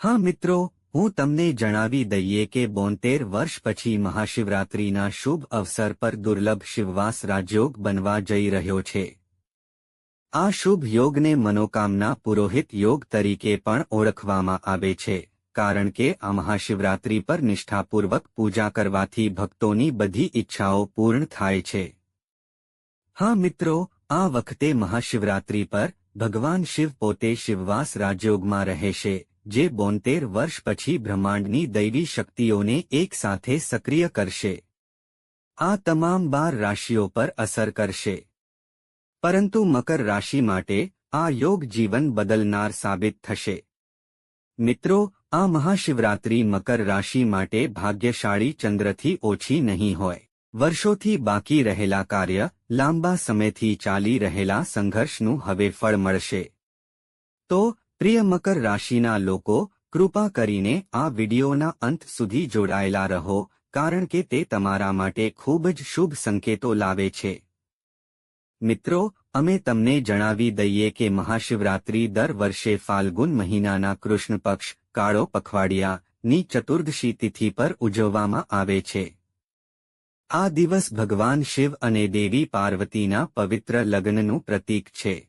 હા મિત્રો, હું તમને જણાવી દઈએ કે બોતેર વર્ષ પછી મહાશિવરાત્રિના શુભ અવસર પર દુર્લભ શિવવાસ રાજયોગ બનવા જઈ રહ્યો છે. આ શુભ યોગને મનોકામના પુરોહિત યોગ તરીકે પણ ઓળખવામાં આવે છે, કારણ કે આ મહાશિવરાત્રિ પર નિષ્ઠાપૂર્વક પૂજા કરવાથી ભક્તોની બધી ઈચ્છાઓ પૂર્ણ થાય છે. હા મિત્રો, આ વખતે મહાશિવરાત્રિ પર ભગવાન શિવ પોતે શિવવાસ રાજયોગમાં રહેશે. જે બોતેર વર્ષ પછી બ્રહ્માંડની દૈવી શક્તિઓને એકસાથે સક્રિય કરશે. આ તમામ બાર રાશિઓ પર અસર કરશે. પરંતુ મકર રાશિ માટે આ યોગ જીવન બદલનાર સાબિત થશે. મિત્રો, આ મહાશિવરાત્રિ મકર રાશિ માટે ભાગ્યશાળી ચંદ્રથી ઓછી નહીં હોય. વર્ષોથી બાકી રહેલા કાર્ય લાંબા સમયથી ચાલી રહેલા સંઘર્ષનું હવે ફળ મળશે. તો પ્રિય મકર રાશિના લોકો, કૃપા કરીને આ વિડિયોના અંત સુધી જોડાયેલા રહો, કારણ કે તે તમારા માટે ખૂબ જ શુભ સંકેતો લાવે છે. મિત્રો, અમે તમને જણાવી દઈએ કે મહાશિવરાત્રિ દર વર્ષે ફાલ્ગુન મહિનાના કૃષ્ણ પક્ષ કાળો પખવાડિયાની ચતુર્દશી તિથિ પર ઉજવવામાં આવે છે. આ દિવસ ભગવાન શિવ અને દેવી પાર્વતીના પવિત્ર લગ્નનું પ્રતીક છે.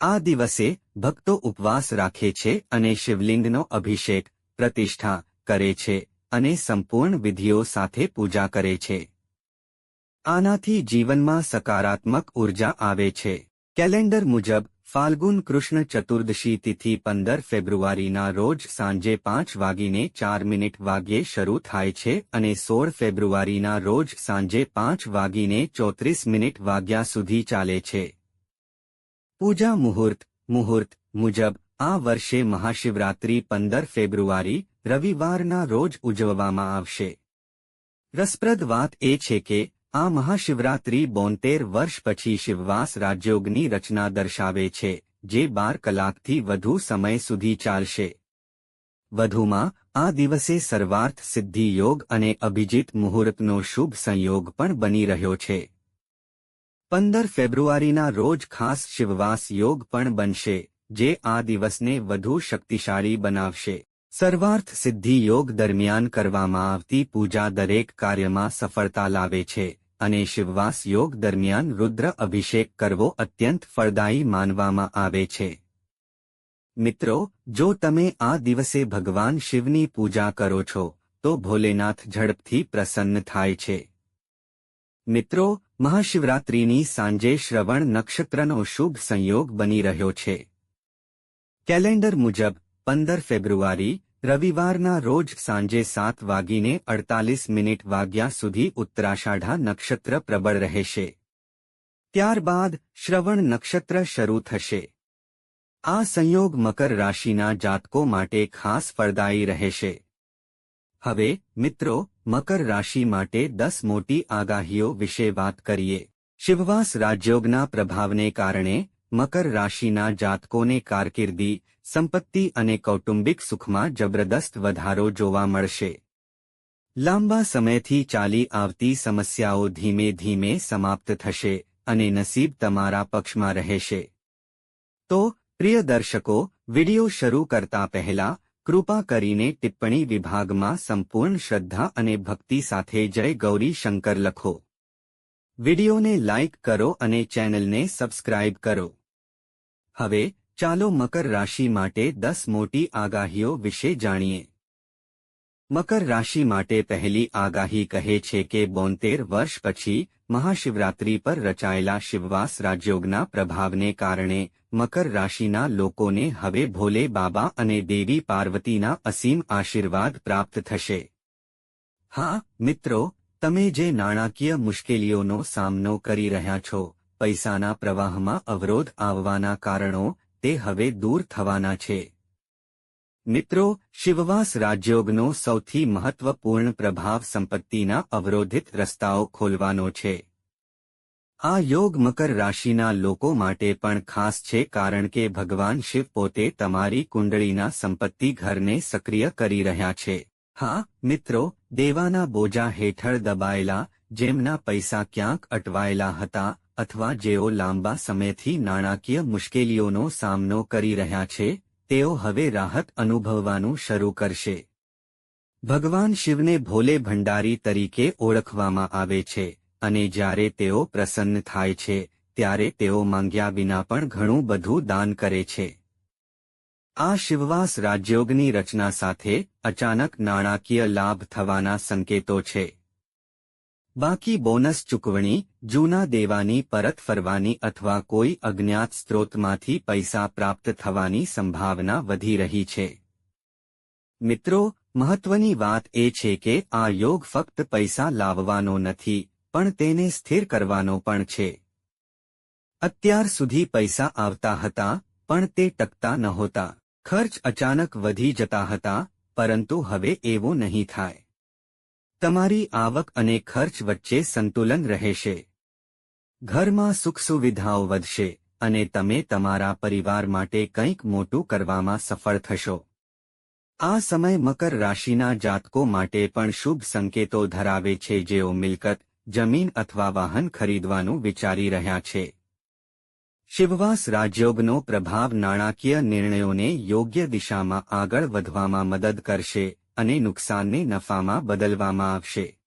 આ દિવસે ભક્તો ઉપવાસ રાખે છે અને શિવલિંગનો અભિષેક, પ્રતિષ્ઠા કરે છે અને સંપૂર્ણ વિધિઓ સાથે પૂજા કરે છે. આનાથી જીવનમાં સકારાત્મક ઊર્જા આવે છે. કેલેન્ડર મુજબ, ફાલ્ગુન કૃષ્ણ ચતુર્દશી તિથિ પંદર ફેબ્રુઆરીના રોજ સાંજે પાંચ વાગીને ચાર મિનિટ વાગ્યે શરૂ થાય છે અને સોળ ફેબ્રુઆરીના રોજ સાંજે પાંચ વાગીને ચોત્રીસ મિનિટ વાગ્યા સુધી ચાલે છે. પૂજા મુહૂર્ત મુહૂર્ત, મુજબ, આ વર્ષે મહાશિવરાત્રિ પંદર ફેબ્રુઆરી, રવિવારના રોજ ઉજવવામાં આવશે. રસપ્રદ વાત એ છે કે, આ મહાશિવરાત્રિ બોતેર વર્ષ પછી શિવવાસ રાજયોગની રચના દર્શાવે છે, જે બાર કલાકથી વધુ સમય સુધી ચાલશે. વધુમાં, આ દિવસે સર્વાર્થ સિદ્ધિ યોગ અને અભિજીત મુહૂર્તનો શુભ સંયોગ પણ બની રહ્યો છે. પંદર ફેબ્રુઆરીના રોજ ખાસ શિવવાસ યોગ પણ બનશે, જે આ દિવસને વધુ શક્તિશાળી બનાવશે. સર્વાર્થ સિદ્ધિ યોગ દરમિયાન કરવામાં આવતી પૂજા દરેક કાર્યમાં સફળતા લાવે છે, અને શિવવાસ યોગ દરમિયાન રુદ્ર અભિષેક કરવો અત્યંત ફળદાયી માનવામાં આવે છે. મિત્રો, જો તમે આ દિવસે ભગવાન શિવની પૂજા કરો છો, તો ભોલેનાથ ઝડપથી પ્રસન્ન થાય છે. મિત્રો, મહાશિવરાત્રિની સાંજે શ્રવણ નક્ષત્રનો શુભ સંયોગ બની રહ્યો છે. કેલેન્ડર મુજબ, પંદર ફેબ્રુઆરી, રવિવારના રોજ સાંજે સાત વાગીને અડતાલીસ મિનિટ વાગ્યા સુધી ઉત્તરાષાઢા નક્ષત્ર પ્રબળ રહેશે. ત્યારબાદ શ્રવણ નક્ષત્ર શરૂ થશે. આ સંયોગ મકર રાશિના જાતકો માટે ખાસ ફળદાયી રહેશે. હવે, મિત્રો, મકર રાશિ માટે દસ મોટી આગાહીઓ વિશે વાત કરીએ. શિવવાસ રાજયોગના પ્રભાવને કારણે મકર રાશિના જાતકોને કારકિર્દી, સંપત્તિ અને કૌટુંબિક સુખમાં જબરદસ્ત વધારો જોવા મળશે. લાંબા સમયથી ચાલી આવતી સમસ્યાઓ ધીમે ધીમે સમાપ્ત થશે અને નસીબ તમારા પક્ષમાં રહેશે. તો, પ્રિય દર્શકો, વિડિયો શરૂ કરતા પહેલા કૃપા કરીને ટિપ્પણી વિભાગમાં સંપૂર્ણ શ્રદ્ધા અને ભક્તિ સાથે જય ગૌરી શંકર લખો. વિડિયોને લાઇક કરો અને ચેનલને સબસ્ક્રાઇબ કરો. હવે ચાલો મકર રાશિ માટે દસ મોટી આગાહીઓ વિશે જાણીએ. મકર રાશિ માટે પહેલી આગાહી કહે છે કે બોતેર વર્ષ પછી મહાશિવરાત્રિ પર રચાયેલા શિવવાસ રાજયોગના પ્રભાવને કારણે મકર રાશિના લોકોને હવે ભોલે બાબા અને દેવી પાર્વતીના અસીમ આશીર્વાદ પ્રાપ્ત થશે. હા, મિત્રો, તમે જે નાણાકીય મુશ્કેલીઓનો સામનો કરી રહ્યા છો, પૈસાના પ્રવાહમાં અવરોધ આવવાના કારણો તે હવે દૂર થવાના છે. મિત્રો, શિવવાસ રાજયોગનો સૌથી મહત્વપૂર્ણ પ્રભાવ સંપત્તિના અવરોધિત રસ્તાઓ ખોલવાનો છે. આ યોગ મકર રાશિના લોકો માટે પણ ખાસ છે કારણ કે ભગવાન શિવ પોતે તમારી કુંડળીના સંપત્તિ ઘરને સક્રિય કરી રહ્યા છે. હા, મિત્રો, દેવાના બોજા હેઠળ દબાયેલા, જેમના પૈસા ક્યાંક અટવાયેલા હતા, અથવા જેઓ લાંબા સમયથી નાણાકીય મુશ્કેલીઓનો સામનો કરી રહ્યા છે તેઓ હવે રાહત અનુભવવાનું શરૂ કરશે. ભગવાન શિવને ભોલે ભંડારી તરીકે ઓળખવામાં આવે છે, અને જ્યારે તેઓ પ્રસન્ન થાય છે, ત્યારે તેઓ માંગ્યા વિના પણ ઘણું બધું દાન કરે છે. આ શિવવાસ રાજયોગની રચના સાથે અચાનક નાણાકીય લાભ થવાના સંકેતો છે. બાકી બોનસ ચૂકવણી, જૂના દેવાની પરત ફરવાની અથવા કોઈ અજ્ઞાત સ્ત્રોતમાંથી પૈસા પ્રાપ્ત થવાની સંભાવના વધી રહી છે. મિત્રો, મહત્વની વાત એ છે કે આ યોગ ફક્ત પૈસા લાવવાનો નથી, પણ તેને સ્થિર કરવાનો પણ છે. અત્યાર સુધી પૈસા આવતા હતા, પણ તે ટકતા નહોતા. ખર્ચ અચાનક વધી જતા હતા, પરંતુ હવે એવું નહીં થાય. તમારી આવક અને ખર્ચ વચ્ચે સંતુલન રહેશે. ઘરમાં સુખ સુવિધાઓ વધશે અને તમે તમારા પરિવાર માટે કંઈક મોટું કરવામાં સફળ થશો. આ સમય મકર રાશિના જાતકો માટે પણ શુભ સંકેતો ધરાવે છે જેઓ મિલકત, જમીન અથવા વાહન ખરીદવાનું વિચારી રહ્યા છે. શિવવાસ રાજયોગનો પ્રભાવ નાણાકીય નિર્ણયોને યોગ્ય દિશામાં આગળ વધવામાં મદદ કરશે. અને નુકસાનને નફામાં બદલવામાં આવશે.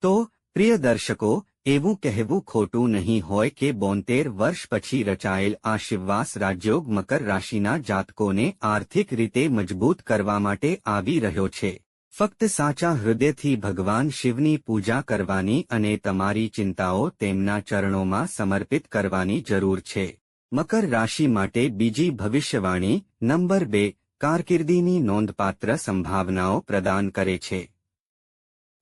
તો, પ્રિય દર્શકો, એવું કહેવું ખોટું નહીં હોય કે બોતેર વર્ષ પછી રચાયેલ આ શિવવાસ રાજયોગ મકર રાશિના જાતકોને આર્થિક રીતે મજબૂત કરવા માટે આવી રહ્યો છે. ફક્ત સાચા હૃદયથી ભગવાન શિવની પૂજા કરવાની અને તમારી ચિંતાઓ તેમના ચરણોમાં સમર્પિત કરવાની જરૂર છે. મકર રાશિ માટે બીજી ભવિષ્યવાણી, નંબર બે કારકિર્દીની નોંધપાત્ર સંભાવનાઓ પ્રદાન કરે છે.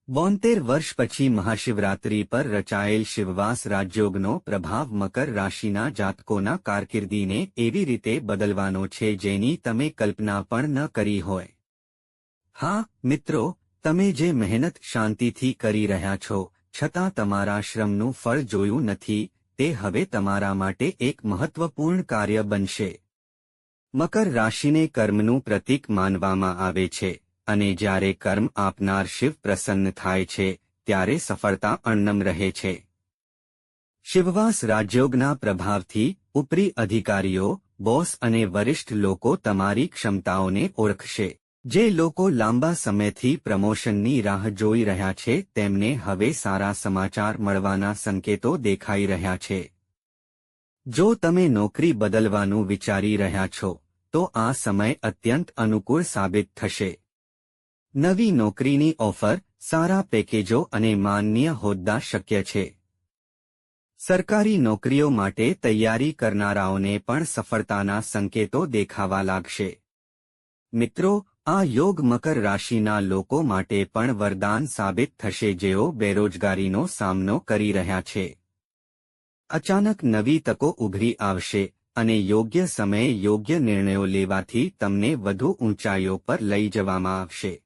બોતેર વર્ષ પછી મહાશિવરાત્રી પર રચાયેલ શિવવાસ રાજયોગનો પ્રભાવ મકર રાશિના જાતકોના કારકિર્દીને એવી રીતે બદલવાનો છે જેની તમે કલ્પના પણ ન કરી હોય. હા, મિત્રો, તમે જે મહેનત શાંતિથી કરી રહ્યા છો, છતાં તમારા શ્રમનું ફળ જોયું નથી, તે હવે તમારા માટે એક મહત્વપૂર્ણ કાર્ય બનશે. મકર રાશિને કર્મનું પ્રતીક માનવામાં આવે છે, અને જ્યારે કર્મ આપનાર શિવ પ્રસન્ન થાય છે, ત્યારે સફળતા અણનમ રહે છે. શિવવાસ રાજયોગના પ્રભાવથી ઉપરી અધિકારીઓ, બોસ અને વરિષ્ઠ લોકો તમારી ક્ષમતાઓને ઓળખશે. જે લોકો લાંબા સમયથી પ્રમોશનની રાહ જોઈ રહ્યા છે, તેમને હવે સારા સમાચાર મળવાના સંકેતો દેખાઈ રહ્યા છે. જો તમે નોકરી બદલવાનું વિચારી રહ્યા છો તો આ સમય અત્યંત અનુકૂળ સાબિત થશે. નવી નોકરીની ઓફર, સારા પેકેજો અને માનનીય હોદ્દા શક્ય છે. સરકારી નોકરીઓ માટે તૈયારી કરનારાઓને પણ સફળતાના સંકેતો દેખાવા લાગશે. મિત્રો, આ યોગ મકર રાશિના લોકો માટે પણ વરદાન સાબિત થશે જેઓ બેરોજગારીનો સામનો કરી રહ્યા છે. અચાનક નવી તકો ઉભરી આવશે અને યોગ્ય સમયે યોગ્ય નિર્ણયો લેવાથી તમને વધુ ઊંચાઈઓ પર લઈ જવામાં આવશે.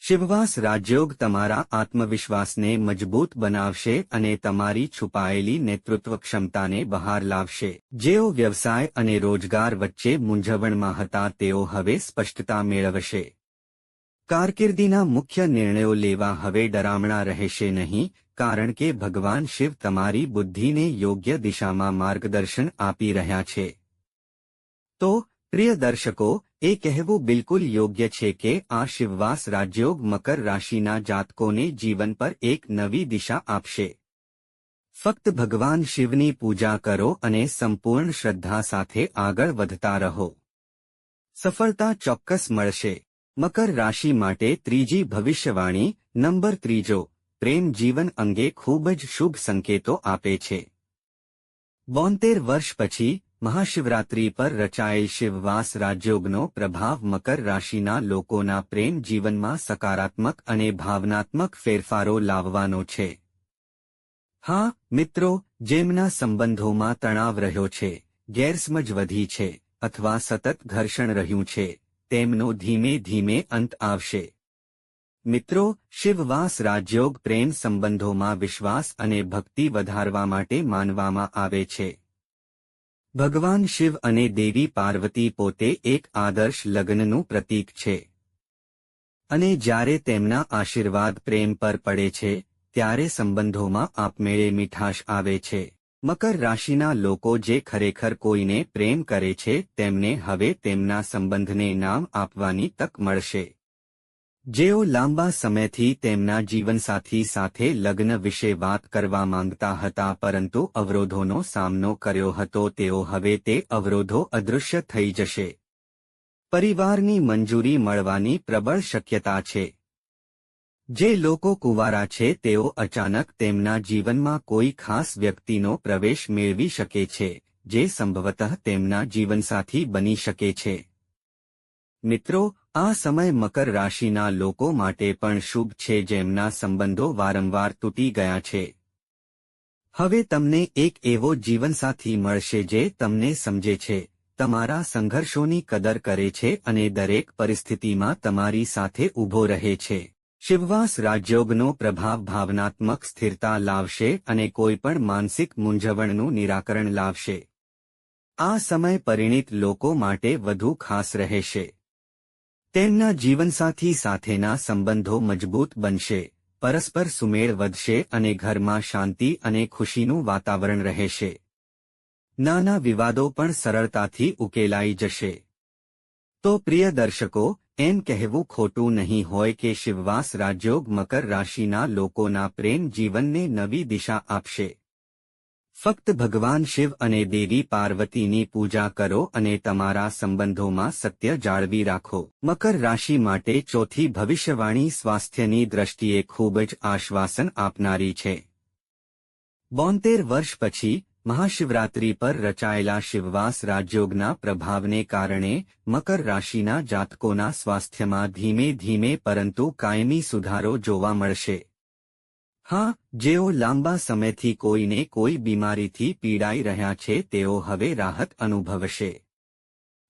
શિવવાસ રાજયોગ તમારા આત્મવિશ્વાસને મજબૂત બનાવશે અને તમારી છુપાયેલી નેતૃત્વ ક્ષમતાને બહાર લાવશે. જેઓ વ્યવસાય અને રોજગાર વચ્ચે મૂંઝવણમાં હતા તેઓ હવે સ્પષ્ટતા મેળવશે. કારકિર્દીના મુખ્ય નિર્ણયો લેવા હવે ડરામણા રહેશે નહીં કારણ કે ભગવાન શિવ તમારી બુદ્ધિને યોગ્ય દિશામાં માર્ગદર્શન આપી રહ્યા છે. તો, પ્રિય દર્શકો, એ કહેવું બિલકુલ યોગ્ય છે કે આ શિવવાસ રાજયોગ મકર રાશિના જાતકોને જીવન પર એક નવી દિશા આપશે. ફક્ત ભગવાન શિવની પૂજા કરો અને સંપૂર્ણ શ્રદ્ધા સાથે આગળ વધતા રહો. સફળતા ચોક્કસ મળશે. મકર રાશિ માટે ત્રીજી ભવિષ્યવાણી નંબર ત્રીજો. પ્રેમ જીવન અંગે ખૂબ જ શુભ સંકેતો આપે છે. બોતેર વર્ષ પછી, મહાશિવરાત્રી પર રચાયેલ શિવવાસ રાજયોગનો પ્રભાવ મકર રાશિના લોકોના પ્રેમ જીવનમાં સકારાત્મક અને ભાવનાત્મક ફેરફારો લાવવાનો છે. હા, મિત્રો, જેમના સંબંધોમાં તણાવ રહ્યો છે, ગેરસમજ વધી છે, અથવા સતત ઘર્ષણ રહ્યું છે, તેમનો ધીમે ધીમે અંત આવશે. મિત્રો, શિવવાસ રાજયોગ પ્રેમ સંબંધોમાં વિશ્વાસ અને ભક્તિ વધારવા માટે માનવામાં આવે છે. ભગવાન શિવ અને દેવી પાર્વતી પોતે એક આદર્શ લગ્નનું પ્રતીક છે. અને જ્યારે તેમના આશીર્વાદ પ્રેમ પર પડે છે, ત્યારે સંબંધોમાં આપમેળે મીઠાશ આવે છે. મકર રાશિના લોકો જે ખરેખર કોઈને પ્રેમ કરે છે, તેમને હવે તેમના સંબંધને નામ આપવાની તક મળશે. જેઓ લાંબા સમયથી તેમના જીવનસાથી સાથે લગ્ન વિશે વાત કરવા માંગતા હતા પરંતુ અવરોધોનો સામનો કર્યો હતો, તેઓ હવે તે અવરોધો અદૃશ્ય થઈ જશે. પરિવારની મંજૂરી મળવાની પ્રબળ શક્યતા છે. જે લોકો કુંવારા છે, તેઓ અચાનક તેમના જીવનમાં કોઈ ખાસ વ્યક્તિનો પ્રવેશ મેળવી શકે છે, જે સંભવતઃ તેમના જીવનસાથી બની શકે છે. મિત્રો આ સમય મકર રાશિના લોકો માટે પણ શુભ છે જેમના સંબંધો વારંવાર તૂટી ગયા છે. હવે તમને એક એવો જીવનસાથી મળશે જે તમને સમજે છે. તમારા સંઘર્ષોની કદર કરે છે અને દરેક પરિસ્થિતિમાં તમારી સાથે ઊભો રહે છે. શિવવાસ રાજયોગનો પ્રભાવ ભાવનાત્મક સ્થિરતા લાવશે અને કોઈપણ માનસિક મૂંઝવણનું નિરાકરણ લાવશે. આ સમય પરિણિત લોકો માટે વધુ ખાસ રહેશે. તેમના જીવનસાથી સાથેના સંબંધો મજબૂત બનશે, પરસ્પર સુમેળ વધશે અને ઘરમાં શાંતિ અને ખુશીનું વાતાવરણ રહેશે. નાના વિવાદો પણ સરળતાથી ઉકેલાઈ જશે. તો પ્રિય દર્શકો, એમ કહેવું ખોટું નહીં હોય કે શિવવાસ રાજયોગ મકર રાશિના લોકોના પ્રેમ જીવનને નવી દિશા આપશે. ફક્ત ભગવાન શિવ અને દેવી પાર્વતીની પૂજા કરો અને તમારા સંબંધોમાં સત્ય જાળવી રાખો. મકર રાશિ માટે ચોથી ભવિષ્યવાણી સ્વાસ્થ્યની દ્રષ્ટિએ ખૂબ જ આશ્વાસન આપનારી છે. બોતેર વર્ષ પછી મહાશિવરાત્રી પર રચાયેલા શિવવાસ રાજયોગના પ્રભાવને કારણે મકર રાશિના જાતકોના સ્વાસ્થ્યમાં ધીમે ધીમે પરંતુ કાયમી સુધારો જોવા મળશે. હા, જેઓ લાંબા સમયથી કોઈને કોઈ બીમારીથી પીડાઈ રહ્યા છે, તેઓ હવે રાહત અનુભવશે.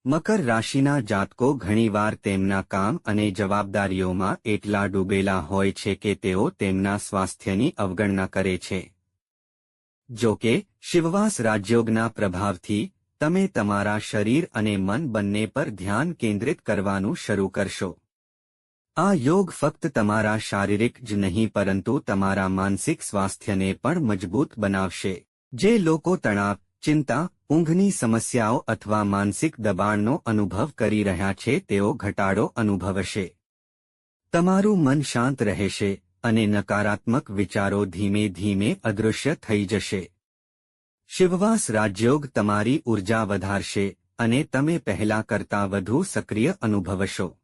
મકર રાશિના જાતકો ઘણીવાર તેમના કામ અને જવાબદારીઓમાં એટલા ડૂબેલા હોય છે કે તેઓ તેમના સ્વાસ્થ્યની અવગણના કરે છે. જો કે, શિવવાસ રાજયોગના પ્રભાવથી, તમે તમારા શરીર અને મન બંને પર ધ્યાન કેન્દ્રિત કરવાનું શરૂ કરશો. આ યોગ ફક્ત તમારા શારીરિક જ નહીં, પરંતુ તમારા માનસિક સ્વાસ્થ્યને પણ મજબૂત બનાવશે. જે લોકો તણાવ, ચિંતા, ઊંઘની સમસ્યાઓ અથવા માનસિક દબાણનો અનુભવ કરી રહ્યા છે, તેઓ ઘટાડો અનુભવશે. તમારું મન શાંત રહેશે અને નકારાત્મક વિચારો ધીમે ધીમે અદૃશ્ય થઈ જશે. શિવવાસ રાજયોગ તમારી ઊર્જા વધારશે અને તમે પહેલા કરતાં વધુ સક્રિય અનુભવશો.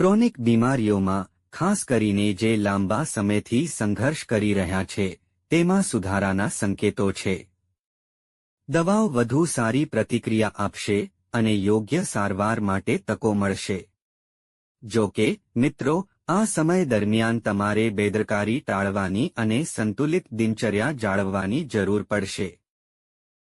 ક્રોનિક બીમારીઓમાં, ખાસ કરીને જે લાંબા સમયથી સંઘર્ષ કરી રહ્યા છે, તેમાં સુધારાના સંકેતો છે. દવાઓ વધુ સારી પ્રતિક્રિયા આપશે અને યોગ્ય સારવાર માટે તકો મળશે. જો કે, મિત્રો, આ સમય દરમિયાન તમારે બેદરકારી ટાળવાની અને સંતુલિત દિનચર્યા જાળવવાની જરૂર પડશે.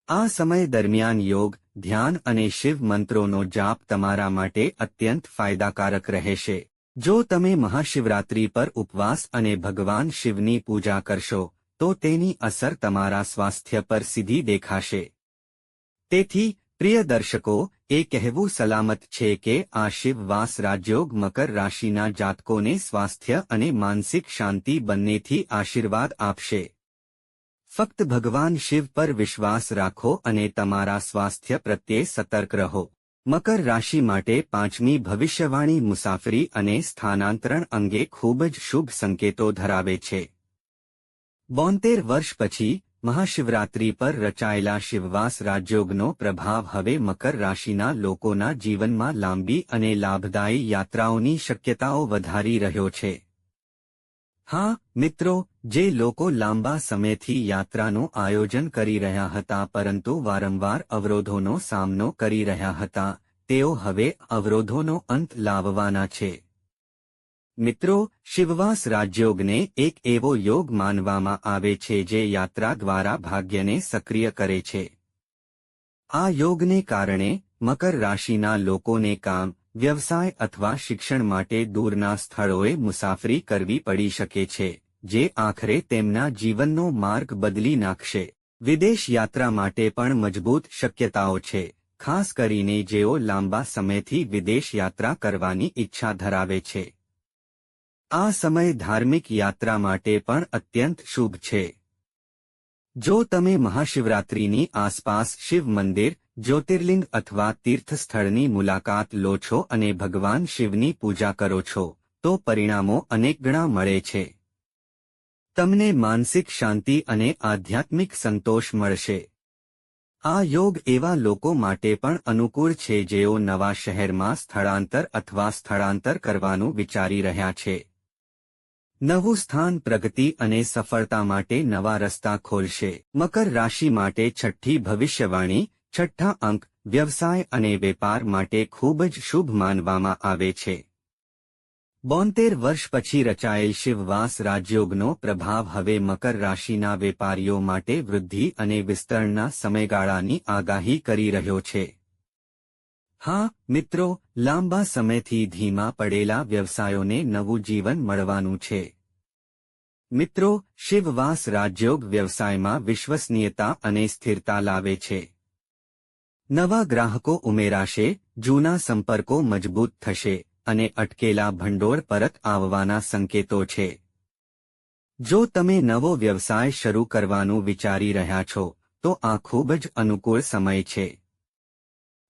આ સમય દરમિયાન યોગ ધ્યાન અને શિવ મંત્રોનો જાપ તમારા માટે અત્યંત ફાયદાકારક રહેશે. જો તમે મહાશિવરાત્રી પર ઉપવાસ અને ભગવાન શિવની પૂજા કરશો, તો તેની અસર તમારા સ્વાસ્થ્ય પર સીધી દેખાશે. તેથી, પ્રિય દર્શકો, એ કહેવું સલામત છે કે આ શિવવાસ રાજયોગ મકર રાશિના જાતકોને સ્વાસ્થ્ય અને માનસિક શાંતિ બંનેથી આશીર્વાદ આપશે. ફક્ત ભગવાન શિવ પર વિશ્વાસ રાખો અને તમારા સ્વાસ્થ્ય પ્રત્યે સતર્ક રહો. મકર રાશિ માટે પાંચમી ભવિષ્યવાણી મુસાફરી અને સ્થાનાંતરણ અંગે ખૂબ જ શુભ સંકેતો ધરાવે છે. બોતેર વર્ષ પછી, મહાશિવરાત્રી પર રચાયેલા શિવવાસ રાજયોગનો પ્રભાવ હવે મકર રાશિના લોકોના જીવનમાં લાંબી અને લાભદાયી યાત્રાઓની શક્યતાઓ વધારી રહ્યો છે. હા, મિત્રો, જે લોકો લાંબા સમયથી યાત્રાનું આયોજન કરી રહ્યા હતા પરંતુ વારંવાર અવરોધોનો સામનો કરી રહ્યા હતા, તેઓ હવે અવરોધોનો અંત લાવવાના છે. મિત્રો, શિવવાસ રાજયોગને એક એવો યોગ માનવામાં આવે છે જે યાત્રા દ્વારા ભાગ્યને સક્રિય કરે છે. આ યોગને કારણે મકર રાશિના લોકોને કામ વ્યવસાય અથવા શિક્ષણ માટે દૂરના સ્થળોએ મુસાફરી કરવી પડી શકે છે, જે આખરે તેમના જીવનનો માર્ગ બદલી નાખશે. વિદેશ યાત્રા માટે પણ મજબૂત શક્યતાઓ છે, ખાસ કરીને જેઓ લાંબા સમયથી વિદેશ યાત્રા કરવાની ઈચ્છા ધરાવે છે. આ સમય ધાર્મિક યાત્રા માટે પણ અત્યંત શુભ છે. જો તમે મહાશિવરાત્રિની આસપાસ શિવ મંદિર જ્યોતિર્લિંગ અથવા તીર્થસ્થળની મુલાકાત લો છો અને ભગવાન શિવની પૂજા કરો છો, તો પરિણામો અનેક ગણા મળે છે. તમને માનસિક શાંતિ અને આધ્યાત્મિક સંતોષ મળશે. આ યોગ એવા લોકો માટે પણ અનુકૂળ છે જેઓ નવા શહેરમાં સ્થળાંતર અથવા સ્થળાંતર કરવાનું વિચારી રહ્યા છે. નવું સ્થાન પ્રગતિ અને સફળતા માટે નવા રસ્તા ખોલશે. મકર રાશિ માટે છઠ્ઠી ભવિષ્યવાણી છઠ્ઠા અંક, વ્યવસાય અને વેપાર માટે ખૂબ જ શુભ માનવામાં આવે છે. બોતેર વર્ષ પછી રચાયેલ શિવવાસ રાજયોગનો પ્રભાવ હવે મકર રાશિના વેપારીઓ માટે વૃદ્ધિ અને વિસ્તરણના સમયગાળાની આગાહી કરી રહ્યો છે. હા, મિત્રો, લાંબા સમયથી ધીમા પડેલા વ્યવસાયોને નવું જીવન મળવાનું છે. મિત્રો, શિવવાસ રાજયોગ વ્યવસાયમાં વિશ્વસનીયતા અને સ્થિરતા લાવે છે. નવા ગ્રાહકો ઉમેરાશે, જૂના સંપર્કો મજબૂત થશે અને અટકેલા ભંડોળ પરત આવવાના સંકેતો છે. જો તમે નવો વ્યવસાય શરૂ કરવાનું વિચારી રહ્યા છો, તો આ ખૂબ જ અનુકૂળ સમય છે.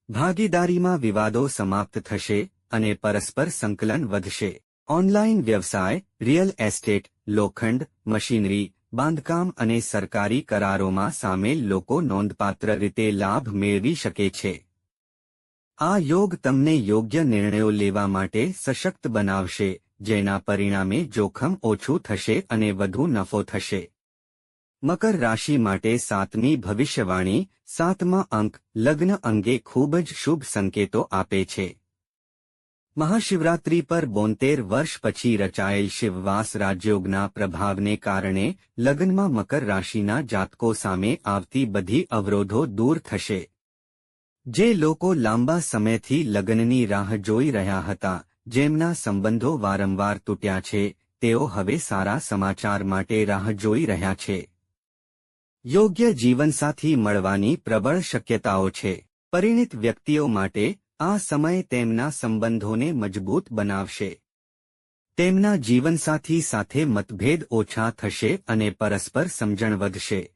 ભાગીદારીમાં વિવાદો સમાપ્ત થશે અને પરસ્પર સંકલન વધશે. ઓનલાઇન વ્યવસાય, રિયલ એસ્ટેટ, લોખંડ, મશીનરી બાંધકામ અને સરકારી કરારોમાં સામેલ લોકો નોંધપાત્ર રીતે લાભ મેળવી શકે છે. આ યોગ તમને યોગ્ય નિર્ણયો લેવા માટે સશક્ત બનાવશે, જેના પરિણામે જોખમ ઓછું થશે અને વધુ નફો થશે. મકર રાશિ માટે સાતમી ભવિષ્યવાણી, સાતમા અંક, લગ્ન અંગે ખૂબ જ શુભ સંકેતો આપે છે. મહાશિવરાત્રી પર બોતેર વર્ષ પછી રચાયેલ શિવવાસ રાજયોગના પ્રભાવને કારણે લગ્નમાં મકર રાશિના જાતકો સામે આવતી બધી અવરોધો દૂર થશે. જે લોકો લાંબા સમયથી લગ્નની રાહ જોઈ રહ્યા હતા, જેમના સંબંધો વારંવાર તૂટ્યા છે, તેઓ હવે સારા સમાચાર માટે રાહ જોઈ રહ્યા છે. યોગ્ય જીવનસાથી મળવાની પ્રબળ શક્યતાઓ છે. પરિણિત વ્યક્તિઓ માટે આ સમય તેમના સંબંધોને મજબૂત બનાવશે. તેમના જીવનસાથી સાથે મતભેદ ઓછા થશે અને પરસ્પર સમજણ વધશે.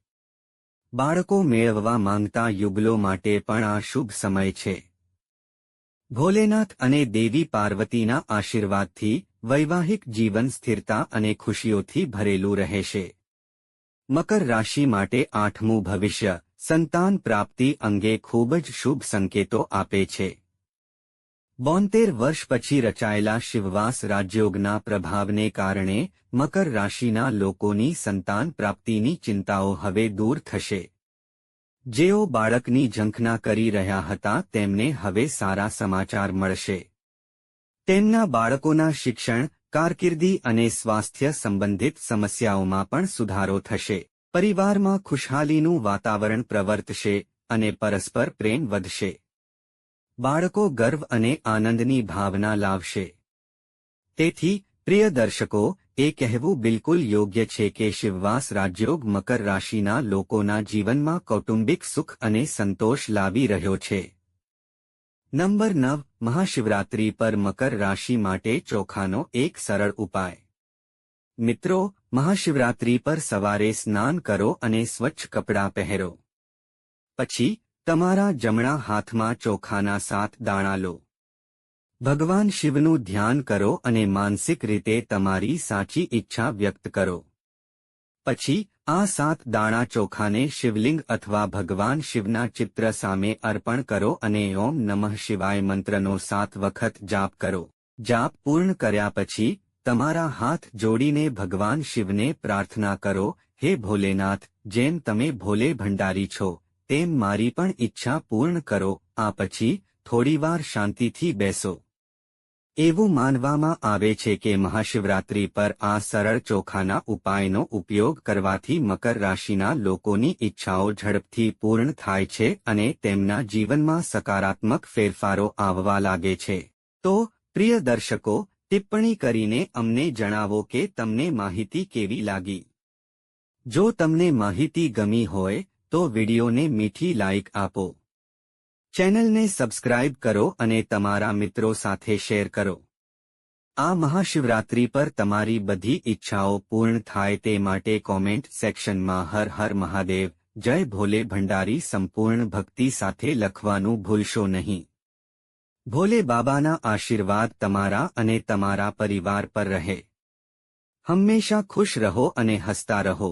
બાળકો મેળવવા માંગતા યુગલો માટે પણ આ શુભ સમય છે. ભોલેનાથ અને દેવી પાર્વતીના આશીર્વાદથી વૈવાહિક જીવન સ્થિરતા અને ખુશીઓથી ભરેલું રહેશે. મકર રાશિ માટે આઠમું ભવિષ્ય, સંતાન પ્રાપ્તિ અંગે ખૂબ જ શુભ સંકેતો આપે છે. બોતેર વર્ષ પછી રચાયેલા શિવવાસ રાજયોગના પ્રભાવને કારણે મકર રાશિના લોકોની સંતાન પ્રાપ્તિની ચિંતાઓ હવે દૂર થશે. જેઓ બાળકની ઝંખના કરી રહ્યા હતા તેમને હવે સારા સમાચાર મળશે. તેમના બાળકોના શિક્ષણ, કારકિર્દી અને સ્વાસ્થ્ય સંબંધિત સમસ્યાઓમાં પણ સુધારો થશે. પરિવારમાં ખુશહાલીનું વાતાવરણ પ્રવર્તશે અને પરસ્પર પ્રેમ વધશે. બાળકો ગર્વ અને આનંદની ભાવના લાવશે. તેથી, પ્રિય દર્શકો, એ કહેવું બિલકુલ યોગ્ય છે કે શિવવાસ રાજયોગ મકર રાશિના લોકોના જીવનમાં કૌટુંબિક સુખ અને સંતોષ લાવી રહ્યો છે. નંબર નવ, મહાશિવરાત્રી પર મકર રાશિ માટે ચોખાનો એક સરળ ઉપાય. મિત્રો, મહાશિવરાત્રી પર સવારે સ્નાન કરો અને સ્વચ્છ કપડાં પહેરો. પછી તમારા જમણા હાથમાં ચોખાના સાત દાણા લો. ભગવાન શિવનું ધ્યાન કરો અને માનસિક રીતે તમારી સાચી ઈચ્છા વ્યક્ત કરો. પછી, આ સાત દાણા ચોખાને શિવલિંગ અથવા ભગવાન શિવના ચિત્ર સામે અર્પણ કરો અને ઓમ નમઃ શિવાય મંત્રનો સાત વખત જાપ કરો. જાપ પૂર્ણ કર્યા પછી, તમારા હાથ જોડીને ભગવાન શિવને પ્રાર્થના કરો, હે ભોલેનાથ, જેમ તમે ભોલે ભંડારી છો તેમ મારી પણ ઈચ્છા પૂર્ણ કરો, આ પછી થોડીવાર શાંતિથી બેસો. એવું માનવામાં આવે છે કે મહાશિવરાત્રી પર આ સરળ ચોખાના ઉપાયનો ઉપયોગ કરવાથી મકર રાશિના લોકોની ઈચ્છાઓ ઝડપથી પૂર્ણ થાય છે અને તેમના જીવનમાં સકારાત્મક ફેરફારો આવવા લાગે છે. તો, પ્રિય દર્શકો, ટિપ્પણી કરીને અમને જણાવો કે તમને માહિતી કેવી લાગી? જો તમને માહિતી ગમી હોય તો વિડીયોને મીઠી લાઇક આપો. ચેનલને સબસ્ક્રાઇબ કરો અને તમારા મિત્રો સાથે શેર કરો. આ મહાશિવરાત્રી પર તમારી બધી ઈચ્છાઓ પૂર્ણ થાય તે માટે કોમેન્ટ સેક્શનમાં હર હર મહાદેવ, જય ભોલે ભંડારી સંપૂર્ણ ભક્તિ સાથે લખવાનું ભૂલશો નહીં. ભોલે બાબાના આશીર્વાદ તમારા અને તમારા પરિવાર પર રહે. હંમેશા ખુશ રહો અને હસતા રહો.